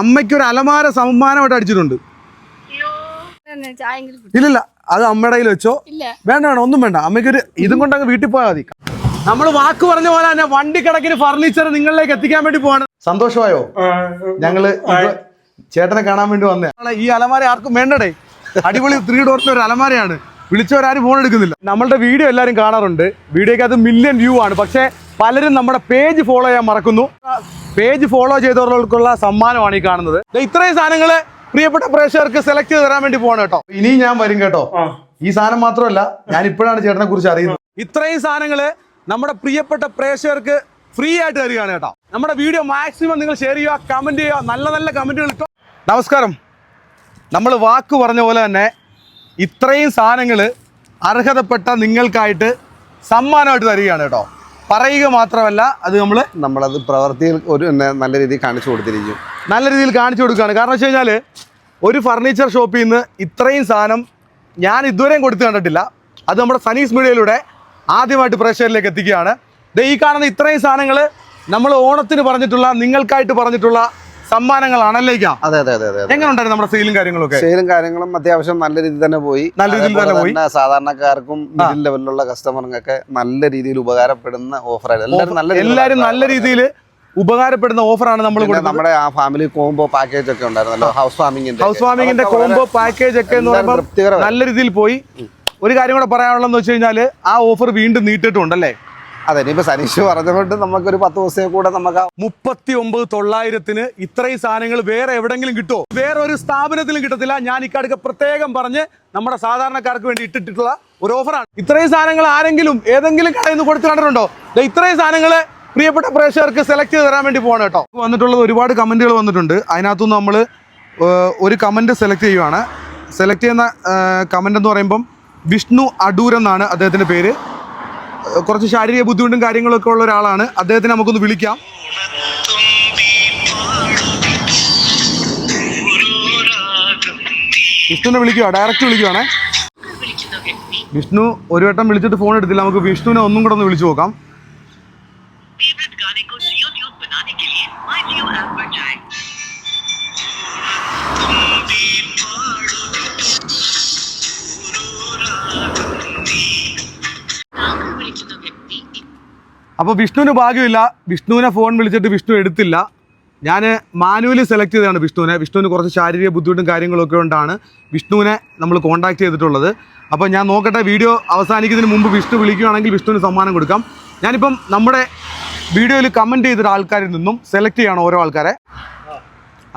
അമ്മയ്ക്ക് ഒരു അലമാര സമ്മാനമായിട്ട് അടിച്ചിട്ടുണ്ട്. ഇല്ലില്ല അത് അമ്മയുടെ കയ്യിൽ വെച്ചോ? ഇല്ല. വേണ്ട വേണ്ട ഒന്നും വേണ്ട. അമ്മയ്ക്ക് ഒരു ഇതും കൊണ്ട് അങ്ങ് വീട്ടിൽ പോയാൽ മതി. നമ്മൾ വാക്ക് പറഞ്ഞ പോലെ തന്നെ വണ്ടി കിടക്കിന് ഫർണിച്ചർ നിങ്ങളിലേക്ക് എത്തിക്കാൻ വേണ്ടി പോവാണ്. സന്തോഷമായോ? ഞങ്ങൾ ചേട്ടനെ കാണാൻ വേണ്ടി വന്നേ. ഈ അലമാര ആർക്കും വേണ്ടടേ. അടിപൊളി ത്രീ ഡോറിന്റെ ഒരു അലമാരയാണ്. വിളിച്ചവരാരും ഫോൺ എടുക്കുന്നില്ല. നമ്മളുടെ വീഡിയോ എല്ലാവരും കാണാറുണ്ട്. വീഡിയോക്ക് അത് മില്യൺ വ്യൂ ആണ്. പക്ഷേ പലരും നമ്മുടെ പേജ് ഫോളോ ചെയ്യാൻ മറക്കുന്നു. പേജ് ഫോളോ ചെയ്തവർക്കുള്ള സമ്മാനമാണ് ഈ കാണുന്നത്. ഇത്രയും സാധനങ്ങൾ പ്രിയപ്പെട്ട പ്രേക്ഷകർക്ക് സെലക്ട് ചെയ്ത് തരാൻ വേണ്ടി പോകണം കേട്ടോ. ഇനി ഞാൻ വരും കേട്ടോ. ഈ സാധനം മാത്രമല്ല ഞാൻ ഇപ്പോഴാണ് ചേട്ടനെ കുറിച്ച് അറിയുന്നത്. ഇത്രയും സാധനങ്ങൾ നമ്മുടെ പ്രിയപ്പെട്ട പ്രേക്ഷകർക്ക് ഫ്രീ ആയിട്ട് തരികയാണ് കേട്ടോ. നമ്മുടെ വീഡിയോ മാക്സിമം നിങ്ങൾ ഷെയർ ചെയ്യുക കമന്റ് ചെയ്യുക നല്ല നല്ല കമന്റുകൾ ഇട്ടോ. നമസ്കാരം. നമ്മൾ വാക്ക് പറഞ്ഞ പോലെ തന്നെ ഇത്രയും സാധനങ്ങൾ അർഹതപ്പെട്ട നിങ്ങൾക്കായിട്ട് സമ്മാനമായിട്ട് തരികയാണ് കേട്ടോ. പറയുക മാത്രമല്ല അത് നമ്മൾ നമ്മളത് പ്രവൃത്തിയിൽ ഒരു നല്ല രീതിയിൽ കാണിച്ചു കൊടുത്തിരിക്കും. നല്ല രീതിയിൽ കാണിച്ചു കൊടുക്കുകയാണ്. കാരണം വെച്ച് കഴിഞ്ഞാൽ ഒരു ഫർണിച്ചർ ഷോപ്പിൽ നിന്ന് ഇത്രയും സാധനം ഞാൻ ഇതുവരെയും കൊടുത്തു കണ്ടിട്ടില്ല. അത് നമ്മുടെ സനീസ് മീഡിയയിലൂടെ ആദ്യമായിട്ട് പ്രേക്ഷകരിലേക്ക് എത്തിക്കുകയാണ്. ഈ കാണുന്ന ഇത്രയും സാധനങ്ങൾ നമ്മൾ ഓണത്തിന് പറഞ്ഞിട്ടുള്ള നിങ്ങൾക്കായിട്ട് പറഞ്ഞിട്ടുള്ള സമ്മാനങ്ങളാണല്ലേക്കാ അതെ അതെ അതെ അതെ അതെ. എങ്ങനെ ഉണ്ടായിരുന്നു നമ്മുടെ സെയിലും കാര്യങ്ങളൊക്കെ? സെയിലും കാര്യങ്ങളും അത്യാവശ്യം നല്ല രീതിയിൽ തന്നെ പോയി. നല്ല രീതിയിൽ തന്നെ പോയി. സാധാരണക്കാർക്കും മിഡിൽ ലെവലിലുള്ള കസ്റ്റമറിനൊക്കെ നല്ല രീതിയിൽ ഉപകാരപ്പെടുന്ന ഓഫറായിരുന്നു എല്ലാവരും നല്ല എല്ലാവരും നല്ല രീതിയിൽ ഉപകാരപ്പെടുന്ന ഓഫറാണ് നമ്മൾ നമ്മുടെ ആ ഫാമിലി കോംബോ പാക്കേജ് ഒക്കെ ഉണ്ടായിരുന്നല്ലോ ഹൗസ് വാമിംഗിന്റെ ഹൗസ് വാമിംഗിന്റെ കോംബോ പാക്കേജ് ഒക്കെ എന്ന് പറയുമ്പോൾ നല്ല രീതിയിൽ പോയി. ഒരു കാര്യം കൂടെ പറയാനുള്ളതെന്ന് വെച്ച് കഴിഞ്ഞാൽ ആ ഓഫർ വീണ്ടും നീട്ടിട്ടുണ്ടല്ലേ അതെ ഇപ്പൊ സനീഷ് പറഞ്ഞുകൊണ്ട് നമുക്കൊരു പത്ത് ദിവസം കൂടെ നമുക്ക് മുപ്പത്തി ഒമ്പത് തൊള്ളായിരത്തിന് ഇത്രയും സാധനങ്ങൾ വേറെ എവിടെങ്കിലും കിട്ടുമോ? വേറെ ഒരു സ്ഥാപനത്തിലും കിട്ടത്തില്ല. ഞാൻ ഇക്കടുക്ക പ്രത്യേകം പറഞ്ഞ് നമ്മുടെ സാധാരണക്കാർക്ക് വേണ്ടി ഇട്ടിട്ടുള്ള ഒരു ഓഫറാണ്. ഇത്രയും സാധനങ്ങൾ ആരെങ്കിലും ഏതെങ്കിലും കടയിൽ നിന്ന് കൊടുത്തു കണ്ടിട്ടുണ്ടോ? ഇത്രയും സാധനങ്ങൾ പ്രിയപ്പെട്ട പ്രേക്ഷകർക്ക് സെലക്ട് ചെയ്ത് തരാൻ വേണ്ടി പോകണം കേട്ടോ. വന്നിട്ടുള്ളത് ഒരുപാട് കമന്റുകൾ വന്നിട്ടുണ്ട്. അതിനകത്തുനിന്ന് നമ്മൾ ഒരു കമന്റ് സെലക്ട് ചെയ്യുവാണ്. സെലക്ട് ചെയ്യുന്ന കമന്റ് എന്ന് പറയുമ്പം വിഷ്ണു അടൂർ എന്നാണ് അദ്ദേഹത്തിന്റെ പേര്. കുറച്ച് ശാരീരിക ബുദ്ധിമുട്ടും കാര്യങ്ങളൊക്കെ ഉള്ള ഒരാളാണ് അദ്ദേഹത്തിന് നമുക്കൊന്ന് വിളിക്കാം വിഷ്ണുവിനെ വിളിക്കുക ഡയറക്റ്റ് വിളിക്കുവാണേ വിഷ്ണു ഒരു വട്ടം വിളിച്ചിട്ട് ഫോൺ എടുത്തില്ല നമുക്ക് വിഷ്ണുവിനെ ഒന്നും കൂടെ ഒന്ന് വിളിച്ചു നോക്കാം അപ്പോൾ വിഷ്ണുവിന് ഭാഗ്യമില്ല. വിഷ്ണുവിനെ ഫോൺ വിളിച്ചിട്ട് വിഷ്ണു എടുത്തില്ല. ഞാൻ മാനുവലി സെലക്ട് ചെയ്തതാണ് വിഷ്ണുവിനെ. വിഷ്ണുവിന് കുറച്ച് ശാരീരിക ബുദ്ധിമുട്ടും കാര്യങ്ങളൊക്കെ കൊണ്ടാണ് വിഷ്ണുവിനെ നമ്മൾ കോൺടാക്ട് ചെയ്തിട്ടുള്ളത്. അപ്പോൾ ഞാൻ നോക്കട്ടെ വീഡിയോ അവസാനിക്കുന്നതിന് മുമ്പ് വിഷ്ണു വിളിക്കുകയാണെങ്കിൽ വിഷ്ണുവിന് സമ്മാനം കൊടുക്കാം. ഞാനിപ്പം നമ്മുടെ വീഡിയോയിൽ കമന്റ് ചെയ്തിട്ട് ആൾക്കാരിൽ നിന്നും സെലക്ട് ചെയ്യണം ഓരോ ആൾക്കാരെ.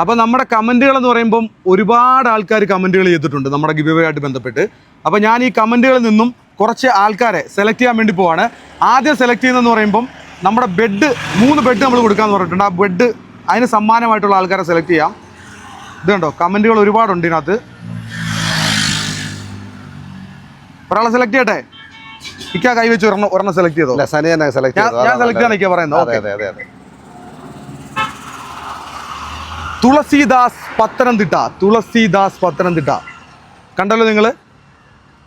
അപ്പോൾ നമ്മുടെ കമന്റുകൾ എന്ന് പറയുമ്പം ഒരുപാട് ആൾക്കാർ കമന്റുകൾ ചെയ്തിട്ടുണ്ട് നമ്മുടെ ഗിവ് ബന്ധപ്പെട്ട്. അപ്പോൾ ഞാൻ ഈ കമന്റുകളിൽ നിന്നും കുറച്ച് ആൾക്കാരെ സെലക്ട് ചെയ്യാൻ വേണ്ടി പോവാണ്. ആദ്യം സെലക്ട് ചെയ്യുന്നതെന്ന് പറയുമ്പം നമ്മുടെ ബെഡ് മൂന്ന് ബെഡ് നമ്മൾ കൊടുക്കാമെന്ന് പറഞ്ഞിട്ടുണ്ട്. ആ ബെഡ് അതിന് സമ്മാനമായിട്ടുള്ള ആൾക്കാരെ സെലക്ട് ചെയ്യാം. ഇത് കണ്ടോ? കമന്റുകൾ ഒരുപാടുണ്ട് ഇതിനകത്ത്. ഒരാളെ സെലക്ട് ചെയ്യട്ടെ? ഇക്കാ കൈവച്ച് ഒരെണ്ണം ഒരെണ്ണം സെലക്ട് ചെയ്തോ? ഞാൻ സനി തന്നെ സെലക്ട് ഞാൻ- select ചെയ്യാനൊക്കെയാ പറയുന്നത്. തുളസിദാസ് പത്തനംതിട്ട. തുളസിദാസ് പത്തനംതിട്ട. കണ്ടല്ലോ നിങ്ങൾ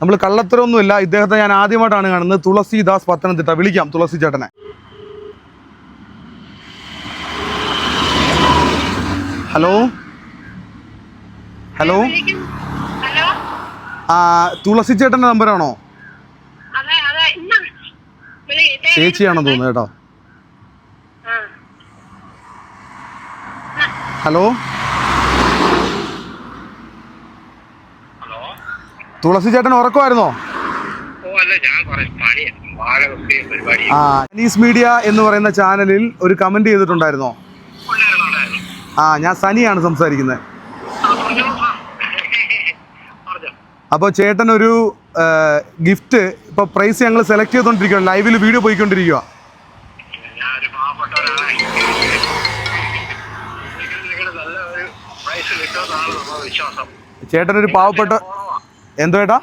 നമ്മൾ കള്ളത്തരമൊന്നുമില്ല. ഇദ്ദേഹത്തെ ഞാൻ ആദ്യമായിട്ടാണ് കാണുന്നത്. തുളസിദാസ് പത്തനംതിട്ട. വിളിക്കാം തുളസി ചേട്ടനെ. ഹലോ? ഹലോ? ആ തുളസി ചേട്ടന്റെ നമ്പറാണോ? ചേച്ചിയാണോ തോന്നുന്നു കേട്ടോ. ഹലോ? തുളസി ചേട്ടൻ ഉറക്കമായിരുന്നോ ആ സനീസ് മീഡിയ എന്ന് പറയുന്ന ചാനലിൽ ഒരു കമന്റ് ചെയ്തിട്ടുണ്ടായിരുന്നോ? ആ ഞാൻ സനിയാണ് സംസാരിക്കുന്നത് അപ്പോൾ ചേട്ടൻ ഒരു ഗിഫ്റ്റ് ഇപ്പോൾ പ്രൈസ് ഞങ്ങൾ സെലക്ട് ചെയ്തുകൊണ്ടിരിക്കുകയാണ് ലൈവിൽ വീഡിയോ പോയിക്കൊണ്ടിരിക്കുക ചേട്ടനൊരു പാവപ്പെട്ട എന്തോ ഏട്ടാ?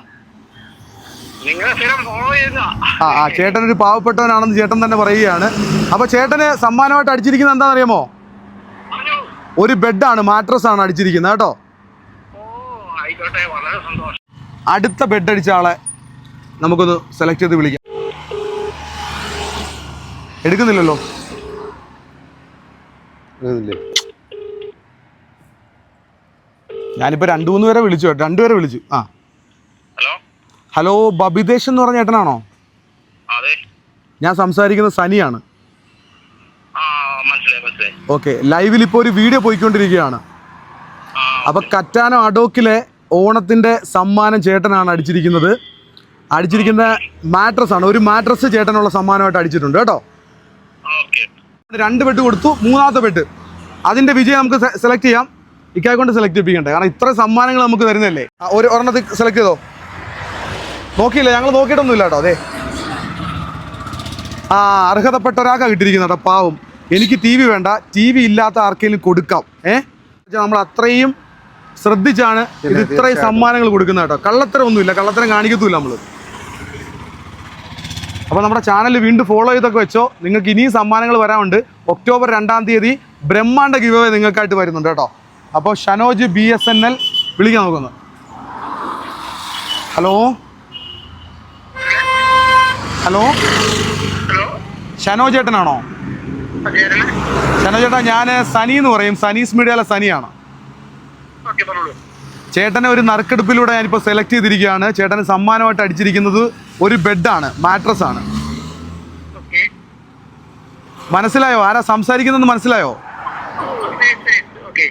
ആ ആ ചേട്ടൻ ഒരു പാവപ്പെട്ടവനാണെന്ന് ചേട്ടൻ തന്നെ പറയുകയാണ്. അപ്പൊ ചേട്ടന് സമ്മാനമായിട്ട് അടിച്ചിരിക്കുന്നത് എന്താണെന്നറിയാമോ? ഒരു ബെഡാണ് മാട്രസ് ആണ് അടിച്ചിരിക്കുന്നത് കേട്ടോ. ഓ ആയിക്കോട്ടെ വളരെ സന്തോഷം. അടുത്ത ബെഡ് അടിച്ച ആളെ നമുക്കൊന്ന് സെലക്ട് ചെയ്ത് വിളിക്കാം. എടുക്കുന്നില്ലല്ലോ? ഞാനിപ്പോ ഞാനിപ്പോൾ രണ്ട് മൂന്ന് പേരെ വിളിച്ചു രണ്ടുപേരെ വിളിച്ചു. ആ. ഹലോ ബബിതേഷ് എന്ന് പറഞ്ഞ ഏട്ടനാണോ? ഞാൻ സംസാരിക്കുന്ന സനിയാണ്. ഓക്കെ ലൈവിൽ ഇപ്പോൾ ഒരു വീഡിയോ പോയിക്കൊണ്ടിരിക്കുകയാണ്. അപ്പൊ കറ്റാനോ അഡോക്കിലെ ഓണത്തിന്റെ സമ്മാനം ചേട്ടനാണ് അടിച്ചിരിക്കുന്നത്. അടിച്ചിരിക്കുന്ന മാട്രസ് ആണ്. ഒരു മാട്രസ് ചേട്ടനുള്ള സമ്മാനമായിട്ട് അടിച്ചിട്ടുണ്ട് കേട്ടോ? രണ്ട് ബെഡ് കൊടുത്തു മൂന്നാമത്തെ ബെഡ് അതിന്റെ വിജയം നമുക്ക് സെലക്ട് ചെയ്യാം. ഇക്കായി കൊണ്ട് സെലക്ട് ചെയ്യിപ്പിക്കണ്ടേ? കാരണം ഇത്ര സമ്മാനങ്ങൾ നമുക്ക് തരുന്നല്ലേ ഒരു ഒരെണ്ണത്തിൽ സെലക്ട് ചെയ്തോ? നോക്കിയില്ല ഞങ്ങൾ നോക്കിയിട്ടൊന്നുമില്ല കേട്ടോ അതെ ആ അർഹതപ്പെട്ട ഒരാൾക്കാണ് കിട്ടിയിരിക്കുന്നത് കേട്ടോ പാവം. എനിക്ക് ടി വി വേണ്ട ടി വി ഇല്ലാത്ത ആർക്കെങ്കിലും കൊടുക്കാം ഏ? നമ്മൾ അത്രയും ശ്രദ്ധിച്ചാണ് ഇത് ഇത്രയും സമ്മാനങ്ങൾ കൊടുക്കുന്നത് കേട്ടോ. കള്ളത്തരം ഒന്നുമില്ല കള്ളത്തരം കാണിക്കത്തുമില്ല നമ്മൾ അപ്പോൾ നമ്മുടെ ചാനൽ വീണ്ടും ഫോളോ ചെയ്തൊക്കെ വെച്ചോ. നിങ്ങൾക്ക് ഇനിയും സമ്മാനങ്ങൾ വരാനുണ്ട്. ഒക്ടോബർ രണ്ടാം തീയതി ബ്രഹ്മാണ്ട ഗിവ് നിങ്ങൾക്കായിട്ട് വരുന്നുണ്ട് കേട്ടോ. അപ്പോൾ Shanoj B S N L വിളിക്കാൻ നോക്കുന്നു ഹലോ? ഹലോ? ഷനോ ചേട്ടനാണോ? ഷനോ ചേട്ടാ ഞാൻ സനി എന്ന് പറയും. സനീസ് മീഡിയയിലെ സനിയാണ്. ചേട്ടനെ ഒരു നറുക്കെടുപ്പിലൂടെ ഞാനിപ്പോൾ സെലക്ട് ചെയ്തിരിക്കുകയാണ്. ചേട്ടന് സമ്മാനമായിട്ട് അടിച്ചിരിക്കുന്നത് ഒരു ബെഡാണ് മാട്രസ് ആണ്. മനസ്സിലായോ? ആരാ സംസാരിക്കുന്നതെന്ന് മനസ്സിലായോ? Okay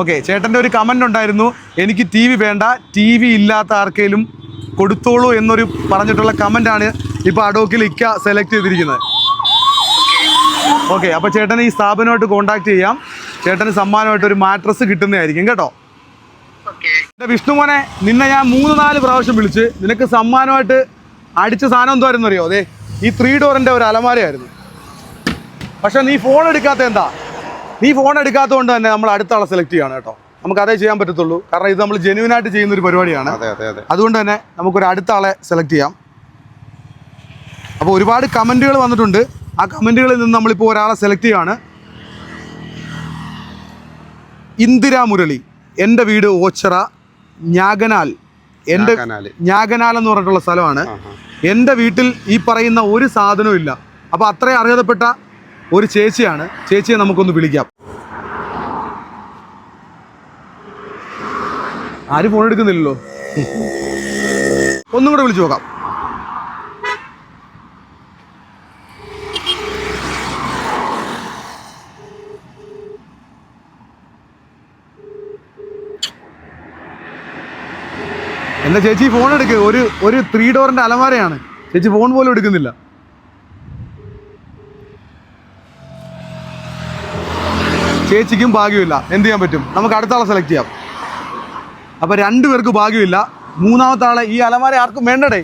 okay. ചേട്ടന്റെ ഒരു കമന്റ് ഉണ്ടായിരുന്നു. എനിക്ക് ടി വി വേണ്ട ടി വി ഇല്ലാത്ത ആർക്കെങ്കിലും കൊടുത്തോളൂ എന്നൊരു പറഞ്ഞിട്ടുള്ള കമന്റാണ് ഇപ്പോൾ അഡോക്കിൽ ഇക്ക സെലക്ട് ചെയ്തിരിക്കുന്നത്. ഓക്കെ അപ്പോൾ ചേട്ടന് ഈ സ്ഥാപനമായിട്ട് കോൺടാക്ട് ചെയ്യാം. ചേട്ടന് സമ്മാനമായിട്ട് ഒരു മാട്രസ് കിട്ടുന്നതായിരിക്കും കേട്ടോ. എന്റെ വിഷ്ണുമോനെ നിന്നെ ഞാൻ മൂന്ന് നാല് പ്രാവശ്യം വിളിച്ച് നിനക്ക് സമ്മാനമായിട്ട് അടിച്ച സാധനം എന്തായിരുന്നു അറിയോ? അതെ ഈ ത്രീ ഡോറിന്റെ ഒരു അലമാരയായിരുന്നു. പക്ഷെ നീ ഫോൺ എടുക്കാത്ത എന്താ? നീ ഫോൺ എടുക്കാത്തതുകൊണ്ട് തന്നെ നമ്മൾ അടുത്ത ആളെ സെലക്ട് ചെയ്യണം കേട്ടോ. നമുക്ക് അതേ ചെയ്യാൻ പറ്റത്തുള്ളൂ. കാരണം ഇത് നമ്മൾ ജെന്യൂൻ ആയിട്ട് ചെയ്യുന്ന ഒരു പരിപാടിയാണ്. അതെ അതെ അതെ. അതുകൊണ്ട് തന്നെ നമുക്കൊരു അടുത്ത ആളെ സെലക്ട് ചെയ്യാം. അപ്പോൾ ഒരുപാട് കമന്റുകൾ വന്നിട്ടുണ്ട്. ആ കമന്റുകളിൽ നിന്ന് നമ്മളിപ്പോൾ ഒരാളെ സെലക്ട് ചെയ്യുകയാണ് ഇന്ദിരാ മുരളി എന്റെ വീട് ഓച്ചറ ഞാഗനാൽ. എന്റെ ഞാഗനാൽ. ഞാഗനാൽ എന്ന് പറഞ്ഞിട്ടുള്ള സ്ഥലമാണ്. എന്റെ വീട്ടിൽ ഈ പറയുന്ന ഒരു സാധനവും ഇല്ല. അപ്പോൾ അത്രയും അർഹതപ്പെട്ട ഒരു ചേച്ചിയാണ്. ചേച്ചിയെ നമുക്കൊന്ന് വിളിക്കാം. ആരും ഫോൺ എടുക്കുന്നില്ലല്ലോ. ഒന്നും കൂടെ വിളിച്ചു നോക്കാം. എന്റെ ചേച്ചി ഫോൺ എടുക്ക്? ഒരു ഒരു ത്രീ ഡോറിന്റെ അലമാരയാണ്. ചേച്ചി ഫോൺ പോലും എടുക്കുന്നില്ല. ചേച്ചിക്കും ഭാഗ്യമില്ല എന്ത് ചെയ്യാൻ പറ്റും? നമുക്ക് അടുത്ത ആളെ സെലക്ട് ചെയ്യാം. അപ്പോൾ രണ്ടു പേർക്ക് ഭാഗ്യമില്ല. മൂന്നാമത്തെ ആളെ ഈ അലമാര ആർക്കും വേണ്ടടേ.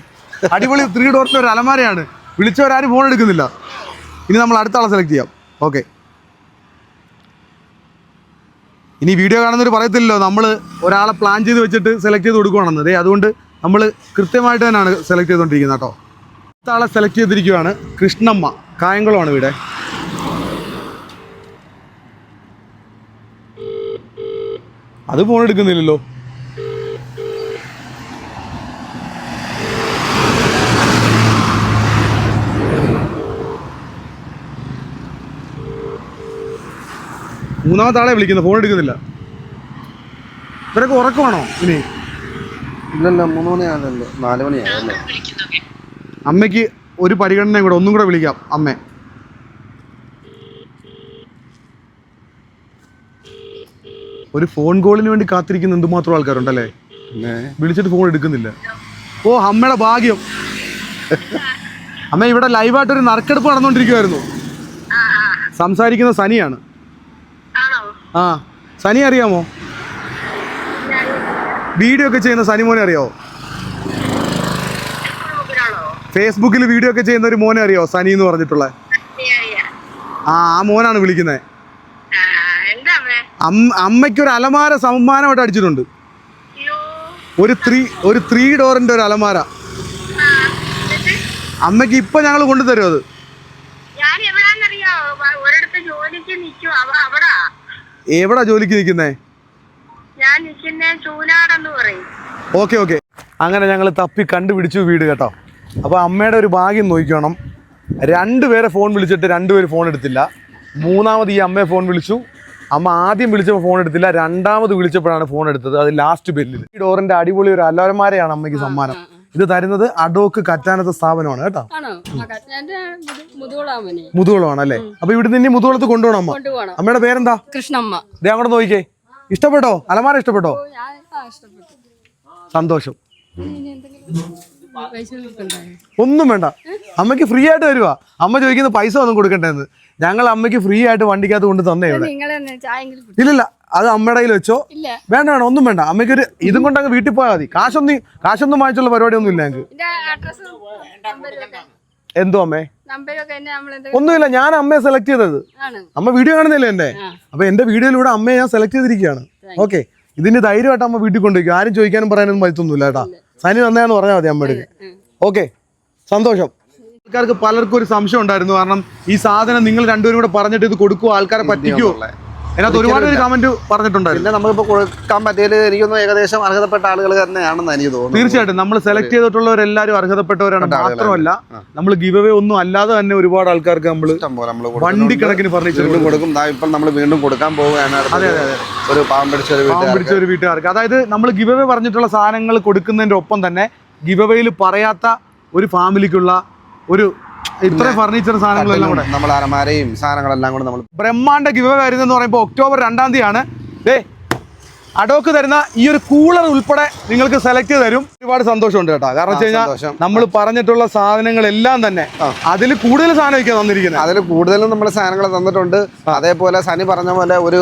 അടിപൊളി ത്രീ ഡോറിന്റെ ഒരു അലമാരയാണ്. വിളിച്ചവരാരും ഫോൺ എടുക്കുന്നില്ല. ഇനി നമ്മൾ അടുത്ത ആളെ സെലക്ട് ചെയ്യാം. ഓക്കെ ഇനി വീഡിയോ കാണുന്നവർ പറയത്തില്ലല്ലോ നമ്മൾ ഒരാളെ പ്ലാൻ ചെയ്ത് വെച്ചിട്ട് സെലക്ട് ചെയ്ത് കൊടുക്കുകയാണെന്ന് ദേ അതുകൊണ്ട് നമ്മൾ കൃത്യമായിട്ട് തന്നെയാണ് സെലക്ട് ചെയ്തുകൊണ്ടിരിക്കുന്നത് കേട്ടോ. അടുത്ത ആളെ സെലക്ട് ചെയ്തിരിക്കുകയാണ് കൃഷ്ണമ്മ. കായംകുളമാണ് ഇവിടെ. അത് ഫോൺ എടുക്കുന്നില്ലല്ലോ. മൂന്നാമത്തെ ആളെ വിളിക്കുന്നു. ഫോൺ എടുക്കുന്നില്ല. ഇവരൊക്കെ ഉറക്കമാണോ? ഇനി? ഇല്ലല്ല മൂന്ന് മണിയാണല്ലോ നാല് മണിയായല്ലേ അമ്മയ്ക്ക് ഒരു പരിഗണന കൂടെ ഒന്നും കൂടെ വിളിക്കാം അമ്മേ. ഒരു ഫോൺ കോളിന് വേണ്ടി കാത്തിരിക്കുന്ന എന്തുമാത്രം ആൾക്കാരുണ്ടല്ലേ? പിന്നെ വിളിച്ചിട്ട് ഫോൺ എടുക്കുന്നില്ല. ഓ അമ്മയുടെ ഭാഗ്യം. അമ്മ ഇവിടെ ലൈവായിട്ടൊരു നറുക്കെടുപ്പ് നടന്നുകൊണ്ടിരിക്കുമായിരുന്നു സംസാരിക്കുന്ന സനിയാണ്. ആ സനി അറിയാമോ? വീഡിയോ ഒക്കെ ചെയ്യുന്ന സനി മോനെ അറിയാമോ ാണോ ഫേസ്ബുക്കിൽ വീഡിയോ ഒക്കെ ചെയ്യുന്ന ഒരു മോനെ അറിയോ സനി എന്ന് പറഞ്ഞിട്ടുള്ള. ആ ആ മോനാണ് വിളിക്കുന്നത് അമ്മയ്ക്ക് ഒരു അലമാര സമ്മാനമായിട്ട് അടിച്ചിട്ടുണ്ട്. ഒരു ത്രീ ഒരു ത്രീ ഡോറിന്റെ ഒരു അലമാര. അമ്മയ്ക്ക് ഇപ്പൊ ഞങ്ങൾ കൊണ്ടുതരും അത്. ഞാൻ അവിടാ. എവിടാ ജോലിക്ക് നിൽക്കുന്നേ? Okay okay. അങ്ങനെ ഞങ്ങൾ തപ്പി കണ്ടുപിടിച്ചു വീട് കേട്ടോ. അപ്പോൾ അമ്മയുടെ ഒരു ഭാഗ്യം നോക്കിക്കണം. രണ്ടുപേരെ ഫോൺ വിളിച്ചിട്ട് രണ്ടുപേര് ഫോൺ എടുത്തില്ല. മൂന്നാമത് ഈ അമ്മയെ ഫോൺ വിളിച്ചു. അമ്മ ആദ്യം വിളിച്ചപ്പോൾ ഫോൺ എടുത്തില്ല. രണ്ടാമത് വിളിച്ചപ്പോഴാണ് ഫോൺ എടുത്തത്. അത് ലാസ്റ്റ് ബെല്ലിൽ ഈ ഡോറിന്റെ അടിപൊളി ഒരു അലോരന്മാരെയാണ് അമ്മയ്ക്ക് സമ്മാനം. ഇത് തരുന്നത് അഡോക്ക് കറ്റാനത്തെ സ്ഥാപനമാണ് കേട്ടോ? മുതുകുളമാണ് അല്ലേ അപ്പൊ ഇവിടെ നിന്ന് മുതുകുളത്ത് കൊണ്ടുപോകണം അമ്മ. അമ്മയുടെ പേരെന്താ? കൃഷ്ണമ്മ. ദേ അങ്ങോട്ട് നോക്കിക്കേ. ഇഷ്ടപ്പെട്ടോ? അലമാര ഇഷ്ടപ്പെട്ടോ? സന്തോഷം? ഒന്നും വേണ്ട. അമ്മയ്ക്ക് ഫ്രീ ആയിട്ട് വരുവാ. അമ്മ ചോദിക്കുന്ന പൈസ ഒന്നും കൊടുക്കണ്ടെന്ന്. ഞങ്ങൾ അമ്മയ്ക്ക് ഫ്രീ ആയിട്ട് വണ്ടിക്കകത്ത് കൊണ്ട് തന്നേ ഇവിടെ. ഇല്ലില്ല അത് അമ്മയുടെ കയ്യിൽ വെച്ചോ. വേണ്ട വേണ്ട ഒന്നും വേണ്ട. അമ്മയ്ക്ക് ഒരു ഇതും കൊണ്ട് അങ്ങ് വീട്ടിൽ പോയാൽ മതി. കാശൊന്നും കാശൊന്നും വാങ്ങിച്ചുള്ള പരിപാടി ഒന്നും ഇല്ല ഞങ്ങൾക്ക് എന്തോ അമ്മേ? ഒന്നുമില്ല ഞാൻ അമ്മയെ സെലക്ട് ചെയ്തത്. അമ്മ വീഡിയോ കാണുന്നില്ലേ എന്റെ. അപ്പൊ എന്റെ വീഡിയോയിലൂടെ അമ്മയെ ഞാൻ സെലക്ട് ചെയ്തിരിക്കുകയാണ്. ഓക്കെ ഇതിന് ധൈര്യമായിട്ട് അമ്മ വീട്ടിൽ കൊണ്ടുപോയി ആരും ചോദിക്കാനും പറയാനൊന്നും പറ്റത്തൊന്നുമില്ല കേട്ടാ. സനി നന്നായെന്ന് പറഞ്ഞാൽ മതി അമ്മയുടെ ഓക്കെ സന്തോഷം. ആൾക്കാർക്ക് പലർക്കും ഒരു സംശയം ഉണ്ടായിരുന്നു. കാരണം ഈ സാധനം നിങ്ങൾ രണ്ടുപേരും കൂടെ പറഞ്ഞിട്ട് ഇത് കൊടുക്കുക ആൾക്കാരെ പറ്റിക്കോ? അതിനകത്ത് ഒരുപാട് ഒരു കമന്റ് പറഞ്ഞിട്ടുണ്ടായിരുന്നു. പിന്നെ കൊടുക്കാൻ പറ്റിയത് എനിക്കൊന്നും ഏകദേശം അർഹതപ്പെട്ട ആളുകൾ തന്നെയാണെന്ന് എനിക്ക് തോന്നുന്നു തീർച്ചയായിട്ടും. നമ്മൾ സെലക്ട് ചെയ്തിട്ടുള്ളവരെല്ലാരും അർഹതപ്പെട്ടവരാണ് മാത്രമല്ല നമ്മൾ ഗിവ് അവേ ഒന്നും അല്ലാതെ തന്നെ ഒരുപാട് ആൾക്കാർക്ക് നമ്മൾ വണ്ടി കിടക്കിന് കണക്കിന് ഫർണിച്ചർ കൊടുക്കും. ഇപ്പം നമ്മൾ വീണ്ടും കൊടുക്കാൻ പോവുകയാണ്. അതെ, അതെ, ഒരു പാവം പിടിച്ച ഒരു പാവം പിടിച്ച വീട്ടുകാർക്ക്. ഒരു വീട്ടുകാർക്ക്. അതായത് നമ്മൾ ഗിവ് അവേ പറഞ്ഞിട്ടുള്ള സാധനങ്ങൾ കൊടുക്കുന്നതിന്റെ ഒപ്പം തന്നെ ഗിവ് അവേയിൽ പറയാത്ത ഒരു ഫാമിലിക്കുള്ള ഒരു ഇത്ര ഫർണിച്ചർ സാധനങ്ങളെല്ലാം കൂടെ. നമ്മൾ അലമാരയും സാധനങ്ങളെല്ലാം കൂടെ നമ്മൾ ബ്രഹ്മാണ്ട ഗിവ് വരുന്നതെന്ന് പറയുമ്പോൾ ഒക്ടോബർ രണ്ടാം തീയതിയാണ്. ദേ അഡോക്ക് തരുന്ന ഈ ഒരു കൂളർ ഉൾപ്പെടെ നിങ്ങൾക്ക് സെലക്ട് ചെയ്ത് തരും. ഒരുപാട് സന്തോഷമുണ്ട് കേട്ടോ. കാരണം വെച്ച് കഴിഞ്ഞാൽ നമ്മൾ പറഞ്ഞിട്ടുള്ള സാധനങ്ങളെല്ലാം തന്നെ. അതിൽ കൂടുതൽ സാധനമൊക്കെ തന്നിരിക്കുന്നത് അതിൽ കൂടുതലും നമ്മൾ സാധനങ്ങൾ തന്നിട്ടുണ്ട്. അതേപോലെ സനി പറഞ്ഞ പോലെ ഒരു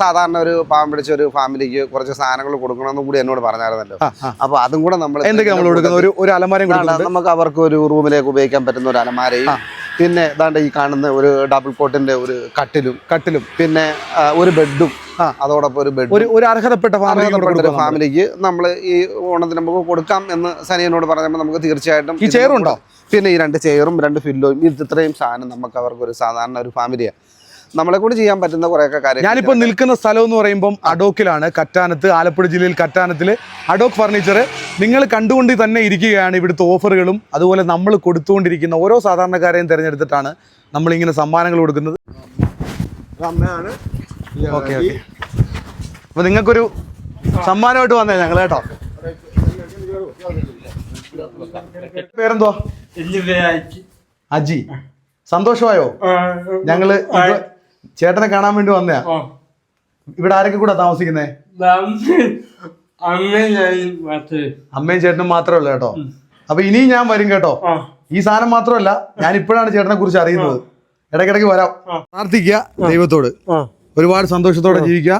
സാധാരണ ഒരു പാവം പിടിച്ച ഒരു ഫാമിലിക്ക് കുറച്ച് സാധനങ്ങൾ കൊടുക്കണമെന്ന് കൂടി എന്നോട് പറഞ്ഞായിരുന്നല്ലോ. അപ്പൊ അതും കൂടെ നമ്മൾ എന്തൊക്കെ നമ്മൾ കൊടുക്കുന്നത്? ഒരു അലമാരയും നമുക്ക് അവർക്ക് ഒരു റൂമിലേക്ക് ഉപയോഗിക്കാൻ പറ്റുന്ന ഒരു അലമാരയും പിന്നെ ദാണ്ട് ഈ കാണുന്ന ഒരു ഡബിൾ കോട്ടിന്റെ ഒരു കട്ടിലും കട്ടിലും പിന്നെ ഒരു ബെഡും ആ. അതോടൊപ്പം ഒരു ബെഡ് ഒരു ഒരു അർഹതപ്പെട്ട ഫാമിലിക്ക് നമ്മൾ ഈ ഓണത്തിന് നമുക്ക് കൊടുക്കാം എന്ന് സനിയനോട് പറഞ്ഞപ്പോൾ നമുക്ക് തീർച്ചയായിട്ടും ഈ ചെയറുണ്ടോ പിന്നെ ഈ രണ്ട് ചെയറും രണ്ട് ഫില്ലോയും ഇത് ഇത്രയും സാധനം നമുക്ക് അവർക്ക് ഒരു സാധാരണ ഒരു ഫാമിലിയാണ് നമ്മളെ കൂടി ചെയ്യാൻ പറ്റുന്ന കുറേയൊക്കെ കാര്യം ഞാനിപ്പോ നിൽക്കുന്ന സ്ഥലം എന്ന് പറയുമ്പോൾ അഡോക്കിലാണ് കറ്റാനത്ത് ആലപ്പുഴ ജില്ലയിൽ കറ്റാനത്തിൽ അഡോക്ക് ഫർണിച്ചർ നിങ്ങൾ കണ്ടുകൊണ്ട് തന്നെ ഇരിക്കുകയാണ് ഇവിടുത്തെ ഓഫറുകളും അതുപോലെ നമ്മൾ കൊടുത്തുകൊണ്ടിരിക്കുന്ന ഓരോ സാധാരണക്കാരെയും തിരഞ്ഞെടുത്തിട്ടാണ് നമ്മൾ ഇങ്ങനെ സമ്മാനങ്ങൾ കൊടുക്കുന്നത്. അമ്മയാണ്. Okay okay. അപ്പൊ നിങ്ങൾക്കൊരു സമ്മാനമായിട്ട് വന്നേ ഞങ്ങൾ കേട്ടോ. പേരെന്തോ അജി. സന്തോഷമായോ? ഞങ്ങൾ ചേട്ടനെ കാണാൻ വേണ്ടി വന്നയാ. ഇവിടെ ആരൊക്കെ കൂടെ താമസിക്കുന്നേ? അമ്മയും ചേട്ടനും മാത്രമേ ഉള്ളൂ കേട്ടോ അപ്പൊ ഇനിയും ഞാൻ വരും കേട്ടോ. ഈ സാധനം മാത്രമല്ല ഞാൻ ഇപ്പോഴാണ് ചേട്ടനെ കുറിച്ച് അറിയുന്നത്. ഇടയ്ക്കിടയ്ക്ക് വരാം. പ്രാർത്ഥിക്കുക ദൈവത്തോട്. ഒരുപാട് സന്തോഷത്തോടെ ജീവിക്കുക.